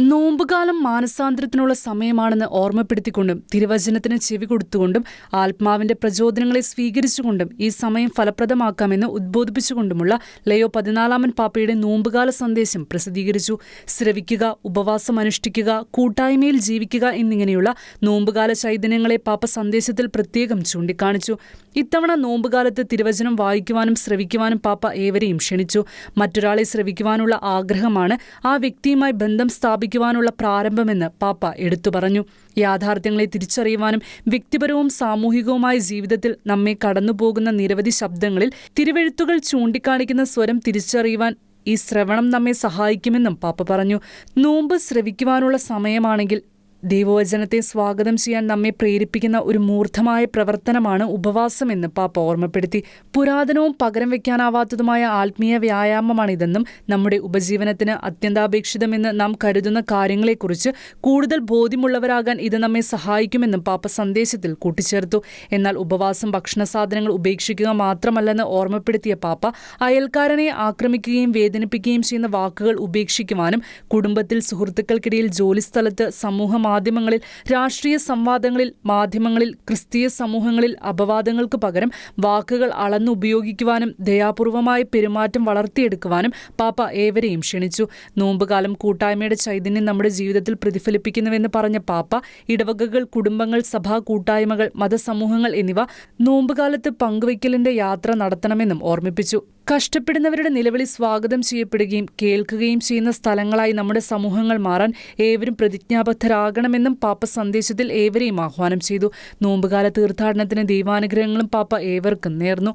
നോമ്പുകാലം മാനസാന്തരത്തിനുള്ള സമയമാണെന്ന് ഓർമ്മപ്പെടുത്തിക്കൊണ്ടും തിരുവചനത്തിന് ചെവി കൊടുത്തുകൊണ്ടും ആത്മാവിന്റെ പ്രചോദനങ്ങളെ സ്വീകരിച്ചുകൊണ്ടും ഈ സമയം ഫലപ്രദമാക്കാമെന്ന് ഉദ്ബോധിപ്പിച്ചുകൊണ്ടുമുള്ള ലയോ പതിനാലാമൻ പാപ്പയുടെ നോമ്പുകാല സന്ദേശം പ്രസിദ്ധീകരിച്ചു. ശ്രവിക്കുക ഉപവാസം അനുഷ്ഠിക്കുക കൂട്ടായ്മയിൽ ജീവിക്കുക എന്നിങ്ങനെയുള്ള നോമ്പുകാല ചൈതന്യങ്ങളെ പാപ്പ സന്ദേശത്തിൽ പ്രത്യേകം ചൂണ്ടിക്കാണിച്ചു. ഇത്തവണ നോമ്പുകാലത്ത് തിരുവചനം വായിക്കുവാനും ശ്രവിക്കുവാനും പാപ്പ ഏവരെയും ക്ഷണിച്ചു. മറ്റൊരാളെ ശ്രവിക്കുവാനുള്ള ആഗ്രഹമാണ് ആ വ്യക്തിയുമായി ബന്ധം സ്ഥാപിക്കുവാനുള്ള പ്രാരംഭമെന്ന് പാപ്പ എടുത്തു പറഞ്ഞു. യാഥാർത്ഥ്യങ്ങളെ തിരിച്ചറിയുവാനും വ്യക്തിപരവും സാമൂഹികവുമായ ജീവിതത്തിൽ നമ്മെ കടന്നുപോകുന്ന നിരവധി ശബ്ദങ്ങളിൽ തിരുവെഴുത്തുകൾ ചൂണ്ടിക്കാണിക്കുന്ന സ്വരം തിരിച്ചറിയുവാൻ ഈ ശ്രവണം നമ്മെ സഹായിക്കുമെന്നും പാപ്പ പറഞ്ഞു. നോമ്പ് ശ്രവിക്കുവാനുള്ള സമയമാണെങ്കിൽ ദൈവവചനത്തെ സ്വാഗതം ചെയ്യാൻ നമ്മെ പ്രേരിപ്പിക്കുന്ന ഒരു മൂർദ്ധമായ പ്രവർത്തനമാണ് ഉപവാസം എന്ന് പാപ്പ ഓർമ്മപ്പെടുത്തി. പുരാതനവും പകരം വയ്ക്കാനാവാത്തതുമായ ആത്മീയ വ്യായാമമാണിതെന്നും നമ്മുടെ ഉപജീവനത്തിന് അത്യന്താപേക്ഷിതമെന്ന് നാം കരുതുന്ന കാര്യങ്ങളെക്കുറിച്ച് കൂടുതൽ ബോധ്യമുള്ളവരാകാൻ ഇത് നമ്മെ സഹായിക്കുമെന്നും പാപ്പ സന്ദേശത്തിൽ കൂട്ടിച്ചേർത്തു. എന്നാൽ ഉപവാസം ഭക്ഷണ സാധനങ്ങൾ ഉപേക്ഷിക്കുക മാത്രമല്ലെന്ന് ഓർമ്മപ്പെടുത്തിയ പാപ്പ അയൽക്കാരനെ ആക്രമിക്കുകയും വേദനിപ്പിക്കുകയും ചെയ്യുന്ന വാക്കുകൾ ഉപേക്ഷിക്കുവാനും കുടുംബത്തിൽ സുഹൃത്തുക്കൾക്കിടയിൽ ജോലിസ്ഥലത്ത് സമൂഹ മാധ്യമങ്ങളിൽ രാഷ്ട്രീയ സംവാദങ്ങളിൽ മാധ്യമങ്ങളിൽ ക്രിസ്തീയ സമൂഹങ്ങളിൽ അപവാദങ്ങൾക്ക് പകരം വാക്കുകൾ അളന്നുപയോഗിക്കുവാനും ദയാപൂർവമായ പെരുമാറ്റം വളർത്തിയെടുക്കുവാനും പാപ്പ ഏവരെയും ക്ഷണിച്ചു. നോമ്പുകാലം കൂട്ടായ്മയുടെ ചൈതന്യം നമ്മുടെ ജീവിതത്തിൽ പ്രതിഫലിപ്പിക്കുന്നുവെന്ന് പറഞ്ഞ പാപ്പ ഇടവകകൾ കുടുംബങ്ങൾ സഭാ കൂട്ടായ്മകൾ മതസമൂഹങ്ങൾ എന്നിവ നോമ്പുകാലത്ത് പങ്കുവയ്ക്കലിന്റെ യാത്ര നടത്തണമെന്നും ഓർമ്മിപ്പിച്ചു. കഷ്ടപ്പെടുന്നവരുടെ നിലവിളി സ്വാഗതം ചെയ്യപ്പെടുകയും കേൾക്കുകയും ചെയ്യുന്ന സ്ഥലങ്ങളായി നമ്മുടെ സമൂഹങ്ങൾ മാറാൻ ഏവരും പ്രതിജ്ഞാബദ്ധരാകണമെന്നും പാപ്പ സന്ദേശത്തിൽ ഏവരെയും ആഹ്വാനം ചെയ്തു. നോമ്പുകാല തീർത്ഥാടനത്തിന് ദൈവാനുഗ്രഹങ്ങളും പാപ്പ ഏവർക്കും നേർന്നു.